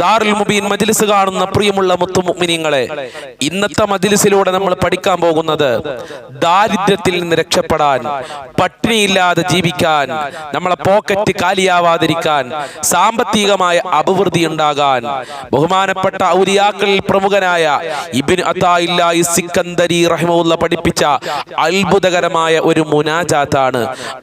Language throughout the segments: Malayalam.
ദാറുൽ മുബീൻ മജ്ലിസ് കാണുന്ന പ്രിയമുള്ള മുത്തുമുഅ്മിനീങ്ങളെ ഇന്നത്തെ മജ്ലിസിലൂടെ നമ്മൾ പഠിക്കാൻ പോകുന്നത് ദാരിദ്ര്യത്തിൽ നിന്ന് രക്ഷപ്പെടാൻ പട്ടിണിയില്ലാതെ ജീവിക്കാൻ നമ്മളെ പോക്കറ്റ് കാലിയാവാതിരിക്കാൻ സാമ്പത്തികമായ അഭിവൃദ്ധി ഉണ്ടാകാൻ. ബഹുമാനപ്പെട്ട ഔലിയാക്കളിൽ പ്രമുഖനായ ഇബിൻ അത്തായില്ലായി സിക്കന്ദരി റഹിമുള്ള പഠിപ്പിച്ച അത്ഭുതകരമായ ഒരു മുനാജാത്താണ്.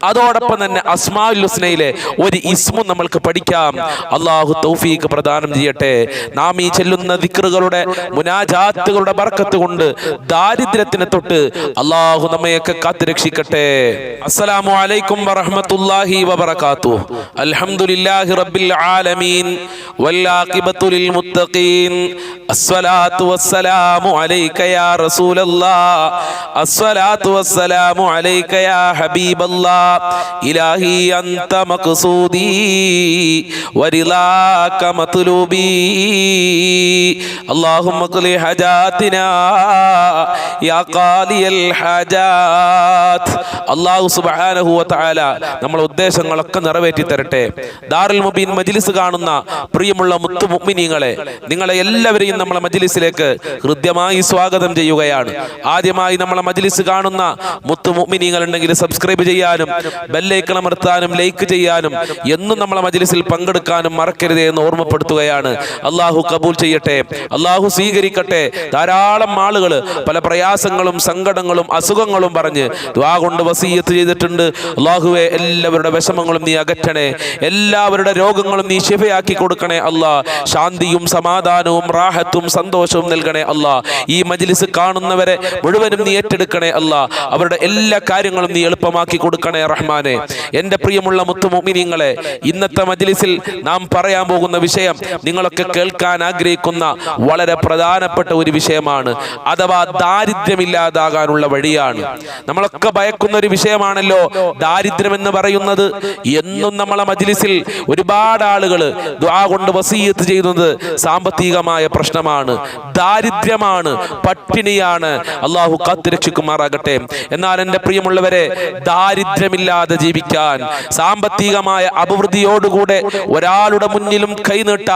അതോടൊപ്പം തന്നെ അസ്മാഉൽ ഹുസ്നയിലെ ഒരു ഇസ്മു നമ്മൾക്ക് പഠിക്കാം. അള്ളാഹു തൗഫീഖ് പ്രദാനം ചെയ്യട്ടെ നാം ഈ ചെല്ലുന്ന ദിക്റുകളുടെ മുനാജാത്തുകളുടെ ബർക്കത്ത് കൊണ്ട് ദാരിദ്ര്യത്തിനെ തൊട്ട് അള്ളാഹു നമ്മയൊക്കെ കാത്തുരക്ഷിക്കട്ടെ. അസ്സലാമു അലൈക്കും വറഹ്മത്തുള്ളാഹി വബറകാതുഹു. അൽഹംദുലില്ലാഹി റബ്ബിൽ ആലമീൻ. ലിൽ മുത്തഖീൻ. അസ്സലാത്തു വസ്സലാമു അലൈക യാ റസൂലല്ലാഹ്. അസ്സലാത്തു വസ്സലാമു അലൈക യാ ഹബീബല്ലാഹ്. ഇലാഹി അൻത മഖ്സൂദി. വരിളാക മത്ലൂബി اللهم اقض حاجاتنا يا قاضي الحاجات അള്ളാഹു സുബ്ഹാനഹു വതആല നമ്മളെ ഉദ്ദേശങ്ങളൊക്കെ നിറവേറ്റി തരട്ടെ ദാറുൽ മുബീൻ മജ്ലിസ് കാണുന്ന പ്രിയമുള്ള മുത്തു മുഅ്മിനീങ്ങളെ നിങ്ങളെ എല്ലാവരെയും നമ്മളെ മജ്ലിസിലേക്ക് ഹൃദ്യമായി സ്വാഗതം ചെയ്യുകയാണ് ആദ്യമായി നമ്മളെ മജ്ലിസ് കാണുന്ന മുത്തു മുഅ്മിനീങ്ങൾ ഉണ്ടെങ്കിൽ സബ്സ്ക്രൈബ് ചെയ്യാനും ബെല്ലൈക്കൺ അമർത്താനും ലൈക്ക് ചെയ്യാനും എന്നും നമ്മളെ മജ്ലിസിൽ പങ്കെടുക്കാനും മറക്കരുതേ എന്ന് ഓർമ്മപ്പെടുത്തുകയാണ് അള്ളാഹു കബൂൽ ചെയ്യട്ടെ. അള്ളാഹു സ്വീകരിക്കട്ടെ. ധാരാളം ആളുകൾ പല പ്രയാസങ്ങളും സങ്കടങ്ങളും അസുഖങ്ങളും പറഞ്ഞ് ദ്വാ കൊണ്ട് വസീയത്ത് ചെയ്തിട്ടുണ്ട്. അള്ളാഹുവെ എല്ലാവരുടെ വിഷമങ്ങളും നീ അകറ്റണേ. എല്ലാവരുടെ രോഗങ്ങളും നീ ശിഫയാക്കി കൊടുക്കണേ അല്ലാ ശാന്തിയും സമാധാനവും റാഹത്തും സന്തോഷവും നൽകണേ അല്ലാ ഈ മജ്ലിസ് കാണുന്നവരെ മുഴുവനും നീ ഏറ്റെടുക്കണേ അല്ലാ അവരുടെ എല്ലാ കാര്യങ്ങളും നീ എളുപ്പമാക്കി കൊടുക്കണേ റഹ്മാനെ. എന്റെ പ്രിയമുള്ള മുത്തുമോമിനിങ്ങളെ ഇന്നത്തെ മജ്ലിസിൽ നാം പറയാൻ പോകുന്ന വിഷയം നിങ്ങളൊക്കെ കേൾക്കാൻ ആഗ്രഹിക്കുന്ന വളരെ പ്രധാനപ്പെട്ട ഒരു വിഷയമാണ്. അഥവാ ദാരിദ്ര്യമില്ലാതാകാനുള്ള വഴിയാണ്. നമ്മളൊക്കെ ഭയക്കുന്ന ഒരു വിഷയമാണല്ലോ ദാരിദ്ര്യം എന്ന് പറയുന്നത്. എന്നും നമ്മളെ മജ്ലിസിൽ ഒരുപാട് ആളുകൾ കൊണ്ട് വസീയത്ത് ചെയ്യുന്നത് സാമ്പത്തികമായ പ്രശ്നമാണ്. ദാരിദ്ര്യമാണ് പട്ടിണിയാണ്. അള്ളാഹു കാത്തിരക്ഷിക്കുമാറാകട്ടെ. എന്നാൽ എന്റെ പ്രിയമുള്ളവരെ ദാരിദ്ര്യമില്ലാതെ ജീവിക്കാൻ സാമ്പത്തികമായ അഭിവൃദ്ധിയോടുകൂടെ ഒരാളുടെ മുന്നിലും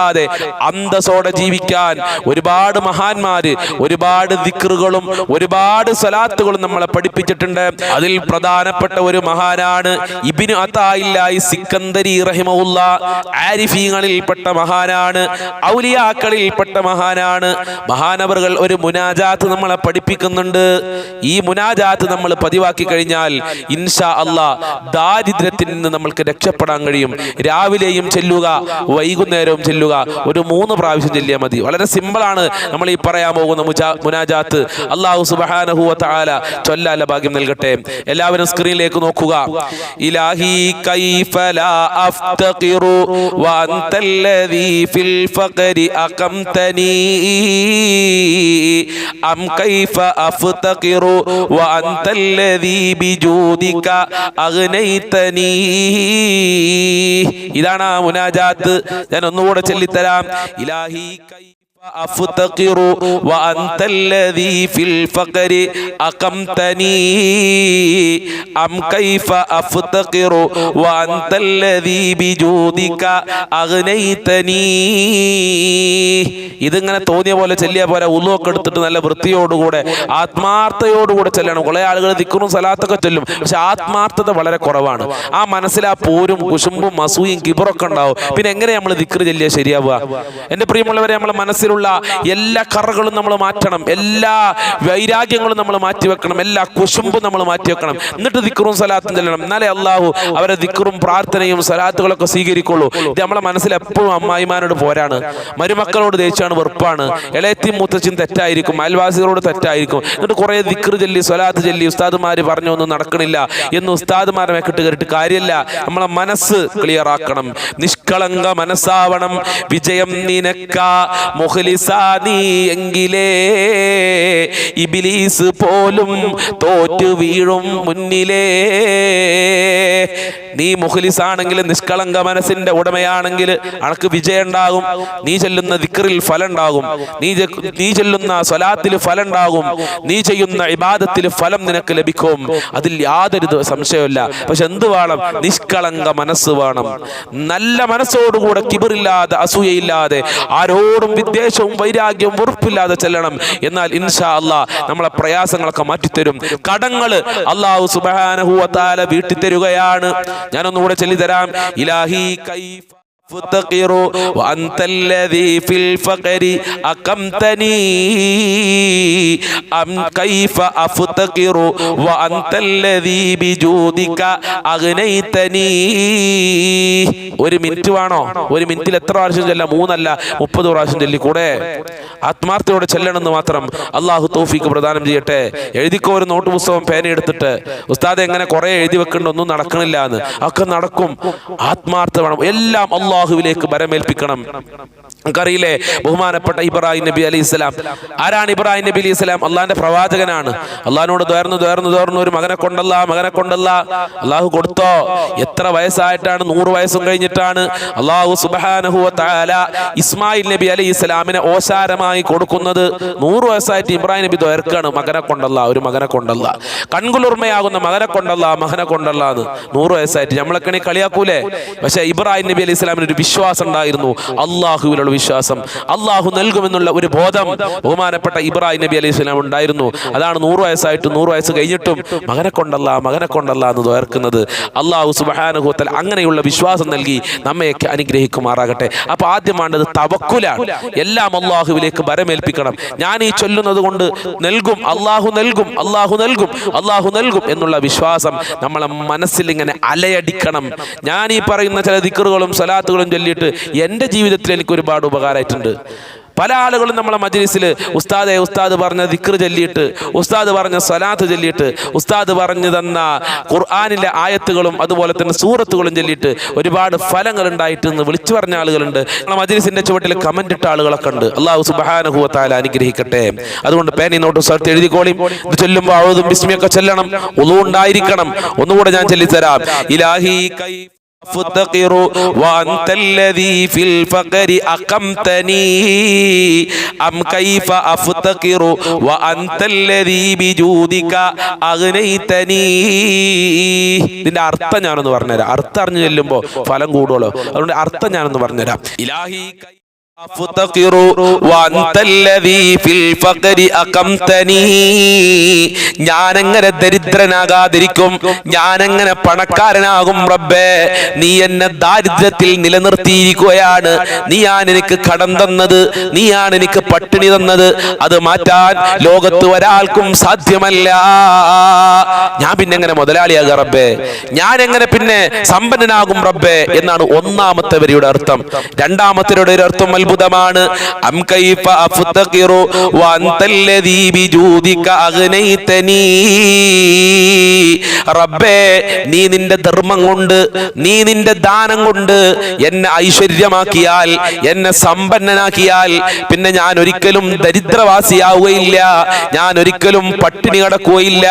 കൈനീട്ടാതെ അന്തസ്സോടെ ജീവിക്കാൻ ഒരുപാട് മഹാന്മാര് ഒരുപാട് ദിക്റുകളും ഒരുപാട് സലാത്തുകളും നമ്മളെ പഠിപ്പിച്ചിട്ടുണ്ട്. അതിൽ പ്രധാനപ്പെട്ട ഒരു മഹാനാണ് ഇബിന് അതായില്ലായി സിക്കന്ദരി റഹിമുള്ള ആരിഫീങ്ങളിൽപ്പെട്ട മഹാനാണ് ഔലിയാക്കളിൽപ്പെട്ട മഹാനാണ്. മഹാനവറുകൾ ഒരു മുനാജാത്ത് നമ്മളെ പഠിപ്പിക്കുന്നുണ്ട്. ഈ മുനാജാത്ത് നമ്മൾ പതിവാക്കി കഴിഞ്ഞാൽ ഇൻഷാ അള്ളാ ദാരിദ്ര്യത്തിൽ നിന്ന് നമ്മൾക്ക് രക്ഷപ്പെടാൻ കഴിയും. രാവിലെയും ചെല്ലുക വൈകുന്നേരവും ചെല്ലുക ഒരു മൂന്ന് പ്രാവശ്യം ചെല്ലിയാൽ മതി. വളരെ സിമ്പിളാണ് നമ്മൾ ഈ പറയാൻ പോകുന്ന മുനാജാത്ത്. അള്ളാഹു സുബ്ഹാനഹു വ തആല ചൊല്ലാല ഭാഗ്യം നൽകട്ടെ. എല്ലാവരും സ്ക്രീനിലേക്ക് നോക്കുക. ഇലാഹി കൈഫ അഫ്തഖിറു വ അൻതല്ലദീ ഫിൽ ഫഖരി അഖംതനി അം കൈഫ അഫ്തഖിറു വ അൻതല്ലദീ ബിജൂദിക അഗ്നൈതനി. ഇതാണ് ആ മുനാജാത്ത്. ഞാൻ ഒന്നുകൂടെ ചൊല്ലിത്തരാം. ഇലാഹി കൈ أفتقر وأنت الذي في الفقر أقمتني أم كيف أفتقر وأنت الذي بجودك أغنيتني ഇതിങ്ങനെ തോന്നിയ പോലെ ചെല്ലിയ പോലെ ഉള്ളുവൊക്കെ എടുത്തിട്ട് നല്ല വൃത്തിയോടുകൂടെ ആത്മാർത്ഥയോടുകൂടെ ചെല്ലണം കുറെ ആളുകൾ ദിക്കറും സലാത്തൊക്കെ ചെല്ലും പക്ഷെ ആത്മാർത്ഥത വളരെ കുറവാണ് ആ മനസ്സിൽ ആ പോരും കുശുമ്പും അസൂയും കിബറൊക്കെ ഉണ്ടാവും പിന്നെ എങ്ങനെ നമ്മൾ ദിക്കറ് ചെല്ലിയാൽ ശരിയാവുക എൻ്റെ പ്രിയമുള്ളവരെ നമ്മളെ മനസ്സിലുള്ള എല്ലാ കറകളും നമ്മൾ മാറ്റണം. എല്ലാ വൈരാഗ്യങ്ങളും നമ്മൾ മാറ്റിവെക്കണം. എല്ലാ കുശുമ്പും നമ്മൾ മാറ്റിവെക്കണം. എന്നിട്ട് ദിക്കറും സലാത്തും ചെല്ലണം. എന്നാലേ അള്ളാഹു അവരെ ദിക്കറും പ്രാർത്ഥനയും സലാത്തുകളൊക്കെ സ്വീകരിക്കുള്ളൂ. ഇത് നമ്മളെ മനസ്സിൽ എപ്പോഴും അമ്മായിമാരോട് പോരാണ്. മരുമക്കളോട് ദേഷ്യമാണ് വെറുപ്പാണ്. ഇളയത്തി മൂത്തച്ഛൻ തെറ്റായിരിക്കും. അയൽവാസികളോട് തെറ്റായിരിക്കും. എന്നിട്ട് കുറേ ദിക്കറ് ചൊല്ലി സ്വലാത്ത് ചൊല്ലി ഉസ്താദുമാർ പറഞ്ഞൊന്നും നടക്കണില്ല. എന്ന് ഉസ്താദുമാരെ കെട്ട് കയറിയിട്ട് കാര്യമില്ല നമ്മളെ മനസ്സ് ക്ലിയർ ആക്കണം. നിഷ്കളങ്ക മനസ്സാവണം. വിജയം നിനക്ക. മുഖ എങ്കിലേ ഇബിലീസ് പോലും തോറ്റു വീഴും മുന്നിലേ. നീ മുഖ്ലിസാണെങ്കിൽ നിഷ്കളങ്ക മനസ്സിന്റെ ഉടമയാണെങ്കിൽ അനക്ക് വിജയം ഉണ്ടാകും നീ ചെല്ലുന്ന ദിക്റിൽ ഫലം ഉണ്ടാകും നീ നീ ചെല്ലുന്ന സ്വലാത്തിൽ ഫലം ഉണ്ടാകും നീ ചെയ്യുന്ന ഇബാദത്തിൽ ഫലം നിനക്ക് ലഭിക്കും. അതിൽ യാതൊരു സംശയമില്ല പക്ഷെ എന്ത് വേണം? നിഷ്കളങ്ക മനസ്സ് വേണം. നല്ല മനസ്സോടുകൂടെ കിബിറില്ലാതെ അസൂയയില്ലാതെ ആരോടും വിദ്വേഷവും വൈരാഗ്യവും വെറുപ്പില്ലാതെ ചെല്ലണം. എന്നാൽ ഇൻഷാ അള്ളാ നമ്മളെ പ്രയാസങ്ങളൊക്കെ മാറ്റിത്തരും. കടങ്ങൾ അള്ളാഹു സുബാനഹുവത്താല വീട്ടിത്തരുകയാണ്. ഞാനൊന്നുകൂടെ ചൊല്ലിത്തരാം. ഇലാഹി കൈഫ്. أفتقر وأنت الذي في الفقر أقمتني أم كيف أفتقر وأنت الذي بجودك أغنيتني ഒരു മിനിറ്റ് വേണോ ഒരു മിനിറ്റിൽ എത്ര പ്രാവശ്യം ചെല്ല മൂന്നല്ല മുപ്പത് പ്രാവശ്യം ചൊല്ലി കൂടെ ആത്മാർത്ഥയോടെ ചെല്ലണമെന്ന് മാത്രം അള്ളാഹു തൗഫീക്ക് പ്രദാനം ചെയ്യട്ടെ എഴുതിക്കോ ഒരു നോട്ട് പുസ്തകം പേന എടുത്തിട്ട് ഉസ്താദ് എങ്ങനെ കുറെ എഴുതി വെക്കണ്ട ഒന്നും നടക്കണില്ല എന്ന് ഒക്കെ നടക്കും ആത്മാർത്ഥ വേണം എല്ലാം അള്ളാഹുവിലേക്ക് ബരമേൽപ്പിക്കണം നമുക്കറിയില്ലേ ബഹുമാനപ്പെട്ട ഇബ്രാഹിം നബി അലി ഇസ്ലാം ആരാണ് ഇബ്രാഹിം നബി അലി ഇസ്ലാം അള്ളാഹിന്റെ പ്രവാചകനാണ്. അള്ളാഹിനോട് തോർന്നു തോർന്നു തോർന്നു ഒരു മകനെ കൊണ്ടല്ല മകനെ കൊണ്ടല്ല. അള്ളാഹു കൊടുത്തോ? എത്ര വയസ്സായിട്ടാണ്? നൂറ് വയസ്സും കഴിഞ്ഞിട്ടാണ്. അള്ളാഹു സുബാനഹു താല ഇസ്മായിൽ നബി അലി ഇസ്ലാമിനെ ഓശാരമായി കൊടുക്കുന്നത്. നൂറ് വയസ്സായിട്ട് ഇബ്രാഹിം നബി തോർക്കാണ് മകനെ കൊണ്ടല്ല ഒരു മകനെ കൊണ്ടല്ല. കൺകുളിർമയാകുന്ന മകനെ കൊണ്ടല്ല മകനെ കൊണ്ടല്ല എന്ന് നൂറ് വയസ്സായിട്ട്. നമ്മളൊക്കെ കളിയാക്കൂലേ? പക്ഷെ ഇബ്രാഹിം നബി അലി ഇസ്ലാമിന് ഒരു വിശ്വാസം ഉണ്ടായിരുന്നു. അള്ളാഹുവിലുള്ള വിശ്വാസം. അള്ളാഹു നൽകുമെന്നുള്ള ഒരു ബോധം ബഹുമാനപ്പെട്ട ഇബ്രാഹിം നബി അലൈഹി സ്വലാം ഉണ്ടായിരുന്നു. അതാണ് നൂറ് വയസ്സായിട്ട് നൂറ് വയസ്സ് കഴിഞ്ഞിട്ടും മകനെ കൊണ്ടല്ല മകനെ കൊണ്ടല്ല എന്ന് തോർക്കുന്നത് അള്ളാഹു സുബാനുഹൂത്തൽ അങ്ങനെയുള്ള വിശ്വാസം നൽകി നമ്മയൊക്കെ അനുഗ്രഹിക്കുമാറാകട്ടെ. അപ്പൊ ആദ്യമാണത് തവക്കുലാണ്. എല്ലാം അള്ളാഹുവിലേക്ക് വരമേൽപ്പിക്കണം. ഞാൻ ഈ ചൊല്ലുന്നത് കൊണ്ട് നൽകും അള്ളാഹു നൽകും അള്ളാഹു നൽകും അള്ളാഹു നൽകും എന്നുള്ള വിശ്വാസം നമ്മളെ മനസ്സിൽ ഇങ്ങനെ അലയടിക്കണം. ഞാൻ ഈ പറയുന്ന ചില ദിക്കറുകളും സലാത്തുകളും ചൊല്ലിയിട്ട് എന്റെ ജീവിതത്തിൽ എനിക്ക് ഒരുപാട് ഉപകാരമായിട്ടുണ്ട്. പല ആളുകളും നമ്മളെ മജ്ലിസിൽ ഉസ്താദെ ഉസ്താദ് പറഞ്ഞ ദിക്ർ ചൊല്ലിയിട്ട് ഉസ്താദ് പറഞ്ഞ സലാത്ത് ചൊല്ലിയിട്ട് ഉസ്താദ് പറഞ്ഞു തന്ന ഖുർആാനിലെ ആയത്തുകളും അതുപോലെ തന്നെ സൂറത്തുകളും ചൊല്ലിയിട്ട് ഒരുപാട് ഫലങ്ങൾ ഉണ്ടായിട്ട് എന്ന് വിളിച്ചു പറഞ്ഞ ആളുകളുണ്ട്. നമ്മളെ മജ്ലിസിന്റെ ചുവട്ടിൽ കമന്റ് ഇട്ട ആളുകളൊക്കെ ഉണ്ട്. അള്ളാഹു സുബാനുഭവത്താല അനുഗ്രഹിക്കട്ടെ. അതുകൊണ്ട് പേനി നോട്ട് സ്ഥലത്ത് എഴുതിക്കോളിയും ഇത് ചൊല്ലുമ്പോൾ അവതും ബിസ്മിയൊക്കെ ചൊല്ലണം. ഒന്നും ഉണ്ടായിരിക്കണം. ഒന്നുകൂടെ ഞാൻ ചൊല്ലിത്തരാം. ഇലാഹി കൈ أفتقر وأنت الذي في الفقر أقمتني أم كيف أفتقر وأنت الذي بجودك أغنيتني ഇതിന്റെ അർത്ഥം ഞാനൊന്ന് പറഞ്ഞുതരാം അർത്ഥം അറിഞ്ഞു ചെല്ലുമ്പോൾ ഫലം കൂടുമല്ലോ അതുകൊണ്ട് അർത്ഥം ഞാനൊന്ന് പറഞ്ഞുതരാം ഇലാഹി കൈ أفتقر وأنت الذي في الفقر أقمتني ഞാനെങ്ങനെ ദരിദ്രനാകാതിരിക്കും ഞാനെങ്ങനെ പണക്കാരനാകും റബ്ബേ നീ എന്നെ ദാരിദ്ര്യത്തിൽ നിലനിർത്തിയിരിക്കുകയാണ് നീയാണ് എനിക്ക് കടം തന്നത് നീയാണ് എനിക്ക് പട്ടിണി തന്നത് അത് മാറ്റാൻ ലോകത്ത് ഒരാൾക്കും സാധ്യമല്ല ഞാൻ പിന്നെ എങ്ങനെ മുതലാളിയാകുക റബ്ബേ ഞാൻ എങ്ങനെ പിന്നെ സമ്പന്നനാകും റബ്ബേ എന്നാണ് ഒന്നാമത്തെ വരിയുടെ അർത്ഥം രണ്ടാമത്തെ വരിയുടെ അർത്ഥം അത്ഭുതമാണ്. അം കൈഫ ബിജൂദിക അഗ്നൈതനീ. റബ്ബേ നീ നിന്റെ ധർമ്മം കൊണ്ട് നീ നിന്റെ ദാനം കൊണ്ട് എന്നെ ഐശ്വര്യമാക്കിയാൽ എന്നെ സമ്പന്നനാക്കിയാൽ പിന്നെ ഞാൻ ഒരിക്കലും ദരിദ്രവാസിയാവുകയില്ല. ഞാൻ ഒരിക്കലും പട്ടിണി കിടക്കുകയില്ല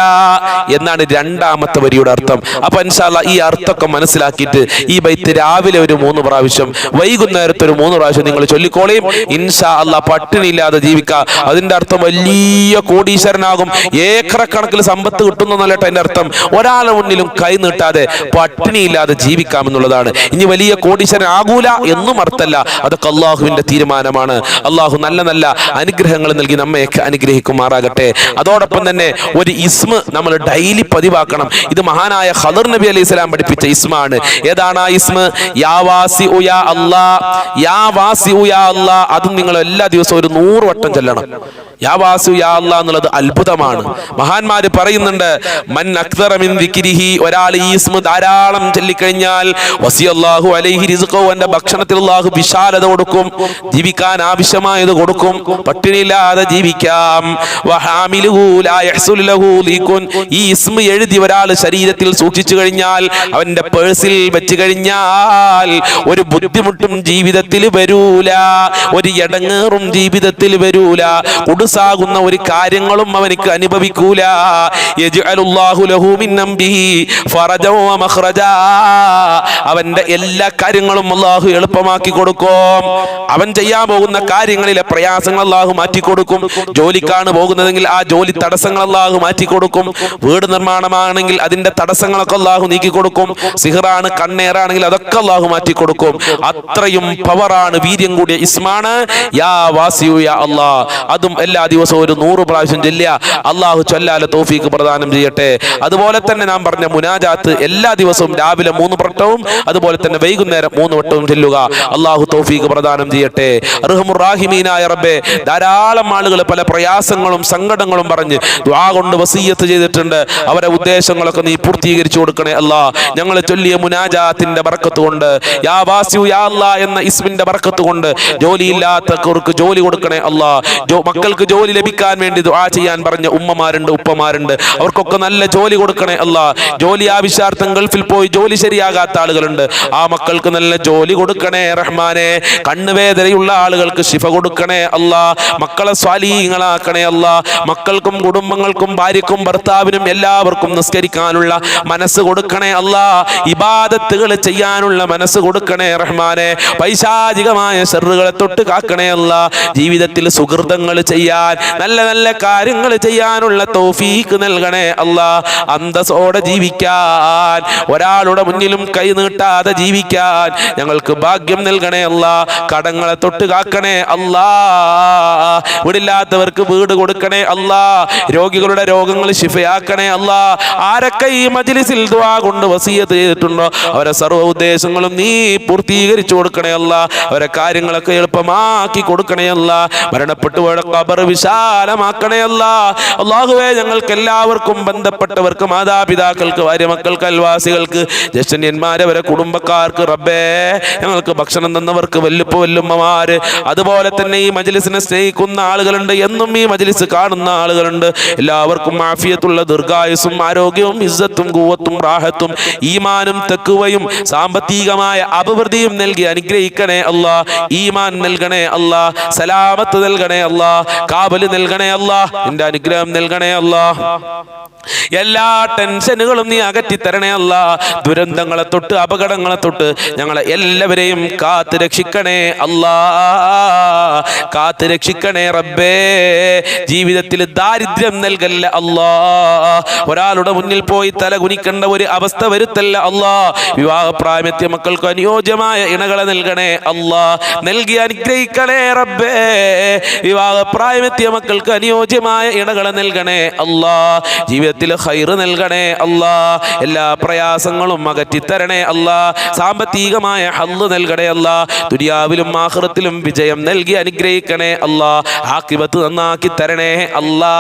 എന്നാണ് രണ്ടാമത്തെ വരിയുടെ അർത്ഥം. അപ്പൊ അൻഷാല്ല ഈ അർത്ഥമൊക്കെ മനസ്സിലാക്കിയിട്ട് ഈ ബൈത്ത് രാവിലെ ഒരു മൂന്ന് പ്രാവശ്യം വൈകുന്നേരത്തെ ഒരു മൂന്ന് പ്രാവശ്യം നിങ്ങൾ ചൊല്ലിക്കോളയും ഇൻഷാ അല്ല പട്ടിണി ഇല്ലാതെ ജീവിക്കുക അതിന്റെ അർത്ഥം വലിയ കോടീശ്വരനാകും. ഏക്കറക്കണക്കിൽ സമ്പത്ത് കിട്ടുന്നല്ല അതിന്റെ അർത്ഥം. ഒരാളെ മുന്നിലും കൈ നീട്ടാതെ പട്ടിണി ഇല്ലാതെ ജീവിക്കാമെന്നുള്ളതാണ് ഇനി വലിയ കോടീശ്വരൻ ആകൂല എന്നും അർത്ഥമല്ല. അതൊക്കെ അള്ളാഹുവിന്റെ തീരുമാനമാണ്. അള്ളാഹു നല്ല നല്ല അനുഗ്രഹങ്ങൾ നൽകി നമ്മയൊക്കെ അനുഗ്രഹിക്കുമാറാകട്ടെ. അതോടൊപ്പം തന്നെ ഒരു ഇസ്മ നമ്മൾ ഡെയിലി പതിവാക്കണം. ഇത് മഹാനായ ഖദർ നബി അലൈഹി സ്വലാം പഠിപ്പിച്ച ഇസ്മാണ്. ഏതാണ് ആ ഇസ്മ? യാ വാസി ഉയാ അല്ലാ. യാ വാസി ഉയാ അല്ലാ അതും നിങ്ങൾ എല്ലാ ദിവസവും ഒരു നൂറ് വട്ടം ചെല്ലണം. യാ വാസു യാ അല്ല എന്നുള്ളത് അത്ഭുതമാണ്. മഹാന്മാര് പറയുന്നുണ്ട് മൻ അക്തറമിൻ ദിക്രിഹി ഒരാൾ ഈ ഇസ്മ ധാരാളം ചൊല്ലിക്കഴിഞ്ഞാൽ വസിയല്ലാഹു അലൈഹി റിസ്ഖഹു എന്റെ ഭക്ഷണത്തിൽ അല്ലാഹു വിശാലത കൊടുക്കും ജീവിക്കാൻ ആവശ്യമായത് കൊടുക്കും പട്ടിണിയില്ലാതെ ജീവിക്കാം. ഈ ഇസ്മ എഴുതി ഒരാൾ ശരീരത്തിൽ സൂക്ഷിച്ചു കഴിഞ്ഞാൽ അവന്റെ പേഴ്സിൽ വെച്ച് കഴിഞ്ഞാൽ ഒരു ബുദ്ധിമുട്ടും ജീവിതത്തിൽ വരൂല. ഒരു ഇടങ്ങേറും ജീവിതത്തിൽ വരൂല. കുടുസാകുന്ന ഒരു കാര്യങ്ങളും അവനിക്ക് അനുഭവിക്കൂല. അവന്റെ എല്ലാ കാര്യങ്ങളും അള്ളാഹു എളുപ്പമാക്കി കൊടുക്കും. അവൻ ചെയ്യാൻ പോകുന്ന കാര്യങ്ങളിലെ പ്രയാസങ്ങൾ അള്ളാഹു മാറ്റി കൊടുക്കും. ജോലിക്കാണ് പോകുന്നതെങ്കിൽ ആ ജോലി തടസ്സങ്ങൾ അള്ളാഹു മാറ്റി കൊടുക്കും. വീട് നിർമ്മാണമാണെങ്കിൽ അതിന്റെ തടസ്സങ്ങളൊക്കെ അള്ളാഹു നീക്കി കൊടുക്കും. സിഹറാണ് കണ്ണേറാണെങ്കിൽ അതൊക്കെ അള്ളാഹു മാറ്റി കൊടുക്കും. അത്രയും പവറാണ് വീര്യം കൂടിയ ഇസ്മാണ്. യാ യാ അതും എല്ലാ ദിവസവും ഒരു നൂറ് പ്രാവശ്യം ചെല്ലുക. അള്ളാഹു ചൊല്ലാല തോഫീക്ക് പ്രദാനം ചെയ്യട്ടെ. അതുപോലെ തന്നെ നാം പറഞ്ഞ മുനാജാത്ത് എല്ലാ ദിവസവും രാവിലെ മൂന്ന് വട്ടവും അതുപോലെ തന്നെ വൈകുന്നേരം മൂന്ന് വട്ടവും ചെല്ലുക. അള്ളാഹു തോഫീക്ക് പ്രദാനം ചെയ്യട്ടെ. റഹ്മുറാഹിമീനായ റബ്ബെ ധാരാളം ആളുകൾ പല പ്രയാസങ്ങളും സങ്കടങ്ങളും പറഞ്ഞ് ദ്വാ കൊണ്ട് വസീയത്ത് ചെയ്തിട്ടുണ്ട്. അവരെ ഉദ്ദേശങ്ങളൊക്കെ നീ പൂർത്തീകരിച്ചു കൊടുക്കണേ അല്ലാ. ഞങ്ങൾ ചൊല്ലിയ മുനാജാത്തിന്റെ ബർക്കത്ത് കൊണ്ട് യാ വാസ്യു യാ അല്ലാ എന്ന ഇസ്മിന്റെ ബർക്കത്ത് കൊണ്ട് ജോലിയില്ലാത്തവർക്ക് ജോലി കൊടുക്കണേ അല്ലാ. മക്കൾക്ക് ജോലി ലഭിക്കാൻ വേണ്ടി ദുആ ചെയ്യാൻ പറഞ്ഞ ഉമ്മമാരുണ്ട് ഉപ്പമാരുണ്ട്. അവർക്കൊക്കെ നല്ല ജോലി കൊടുക്കണേ അല്ലാ. ജോലി ആവശ്യാർത്ഥം ഗൾഫിൽ പോയി ജോലി ശരിയാകാത്ത ആളുകളുണ്ട്. ആ മക്കൾക്ക് നല്ല ജോലി കൊടുക്കണേ റഹ്മാനെ. കണ്ണുവേദനയുള്ള ആളുകൾക്ക് ശിഫ കൊടുക്കണേ അല്ലാ. മക്കളെ സ്വാലീങ്ങളാക്കണേ അല്ലാ. മക്കൾക്കും കുടുംബങ്ങൾക്കും ഭാര്യക്കും ഭർത്താവിനും എല്ലാവർക്കും നിസ്കരിക്കാനുള്ള മനസ്സ് കൊടുക്കണേ അല്ലാ. ഇബാദത്തുകൾ ചെയ്യാനുള്ള മനസ്സ് കൊടുക്കണേ റഹ്മാനെ. പൈശാചികമായ ഷെറുകളെ തൊട്ട് കാക്കണേ അല്ല. ജീവിതത്തിൽ സുഹൃതങ്ങൾ ചെയ്യാൻ നല്ല നല്ല കാര്യങ്ങൾ ചെയ്യാനുള്ള തോഫീക്ക് നൽകണേ അല്ല. അന്തസ്സോടെ ജീവിക്കാൻ ഒരാളുടെ മുന്നിലും കൈ നീട്ടാതെ ജീവിക്കാൻ ഞങ്ങൾക്ക് ഭാഗ്യം നൽകണേ അല്ല. കടങ്ങളെ തൊട്ട് കാക്കണേ അല്ലാ. വീടില്ലാത്തവർക്ക് വീട് കൊടുക്കണേ അല്ല. രോഗികളുടെ രോഗങ്ങൾ ശിഫയാക്കണേ അല്ല. ആരൊക്കെ ഈ മജിലിസിൽ കൊണ്ട് വസീയത്ത് ചെയ്തിട്ടുണ്ടോ? അവരെ സർവ ഉദ്ദേശങ്ങളും നീ പൂർത്തീകരിച്ചു കൊടുക്കണേ അല്ല. അവരെ കാര്യങ്ങളൊക്കെ എളുപ്പമാക്കി കൊടുക്കണേ അല്ല മരണപ്പെട്ടു പോയ കബർ വിശാലമാക്കണേ അല്ല അള്ളാഹുവേ ഞങ്ങൾക്ക് എല്ലാവർക്കും ബന്ധപ്പെട്ടവർക്ക് മാതാപിതാക്കൾക്ക് ഭാര്യ മക്കൾക്ക് അയൽവാസികൾക്ക് ജ്യേഷ്ഠന്യന്മാരെ വരെ കുടുംബക്കാർക്ക് റബ്ബേ ഞങ്ങൾക്ക് ഭക്ഷണം തന്നവർക്ക് വല്ലുപ്പ വല്ലുമ്മമാര് അതുപോലെ തന്നെ ഈ മജലിസിനെ സ്നേഹിക്കുന്ന ആളുകളുണ്ട്. എന്നും ഈ മജലിസ് കാണുന്ന ആളുകളുണ്ട്. എല്ലാവർക്കും മാഫിയത്തുള്ള ദീർഘായുസും ആരോഗ്യവും ഇസ്സത്തും കൂവത്തും റാഹത്തും ഈമാനും തെക്കുവയും സാമ്പത്തികമായ അഭിവൃദ്ധിയും നൽകി അനുഗ്രഹിക്കണേ അല്ലാ. ഈമാൻ നൽകണേ അല്ലാ സലാമത്ത് നൽകണേ അല്ലാ കാബൽ നൽകണേ അല്ലാ നിന്റെ അനുഗ്രഹം നൽകണേ അല്ലാ. എല്ലാ ടെൻഷനുകളും നീ അകറ്റി തരണേ അല്ല. ദുരന്തങ്ങളെ തൊട്ട് അപകടങ്ങളെ തൊട്ട് ഞങ്ങളെ എല്ലാവരെയും കാത്ത് രക്ഷിക്കണേ അല്ലാ. കാത്ത് രക്ഷിക്കണേ റബ്ബേ. ജീവിതത്തിൽ ദാരിദ്ര്യം നൽകല്ല അല്ലാ. ഒരാളുടെ മുന്നിൽ പോയി തല കുനിക്കേണ്ട ഒരു അവസ്ഥ വരുത്തല്ല അല്ലാ. വിവാഹപ്രായമെത്തിയ മക്കൾക്ക് അനുയോജ്യമായ ഇണകളെ നൽകണേ അല്ലാ. നൽകി അനുഗ്രഹിക്കണേ റബ്ബേ. വിവാഹപ്രായമെത്തിയ മക്കൾക്ക് അനുയോജ്യമായ ഇണകളെ നൽകണേ അല്ലാ. ജീവിതത്തിൽ ഹൈറ് നൽകണേ അല്ലാ. എല്ലാ പ്രയാസങ്ങളും അകറ്റിത്തരണേ അല്ലാ. സാമ്പത്തികമായ ഹല്ല് നൽകണേ അല്ലാ. ദുനിയാവിലും ആഹൃത്തിലും വിജയം നൽകി അനുഗ്രഹിക്കണേ അല്ലാ. ആക്കിബത്ത് നന്നാക്കി തരണേ അല്ലാ.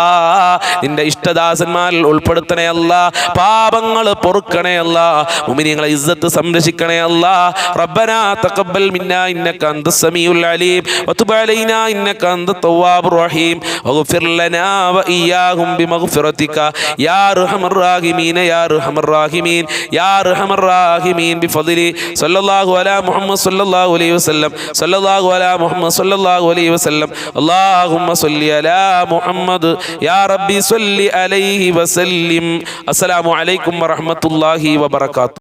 നിന്റെ ഇഷ്ടദാസന്മാരിൽ ഉൾപ്പെടുത്തണേ അല്ലാ. പാപങ്ങൾ പൊറുക്കണേ അല്ലാ. മുമിനിങ്ങളെ ഇസ്സത്ത് സംരക്ഷിക്കണേ അല്ലാ. റബ്ബനാ തഖബ്ബൽ മിന്നാ ഇന്നക അന്ത أنت അലീം الرحيم. അലൈനാ ഇന്നക وإياهم بمغفرتك. റഹീം വഗ്ഫിർ ലനാ يا ബിമഗ്ഫിറതിക യാ يا أرحم യാ അർഹമർ صلى യാ على محمد صلى സല്ലല്ലാഹു അലാ മുഹമ്മദ് صلى അലൈഹി വസല്ലം സല്ലല്ലാഹു അലാ മുഹമ്മദ് عليه അലൈഹി വസല്ലം അല്ലാഹുമ്മ على അലാ മുഹമ്മദ് യാ റബ്ബി عليه അലൈഹി വസല്ലിം അസ്സലാമു അലൈക്കും വറഹ്മത്തുള്ളാഹി വബറകാതുഹു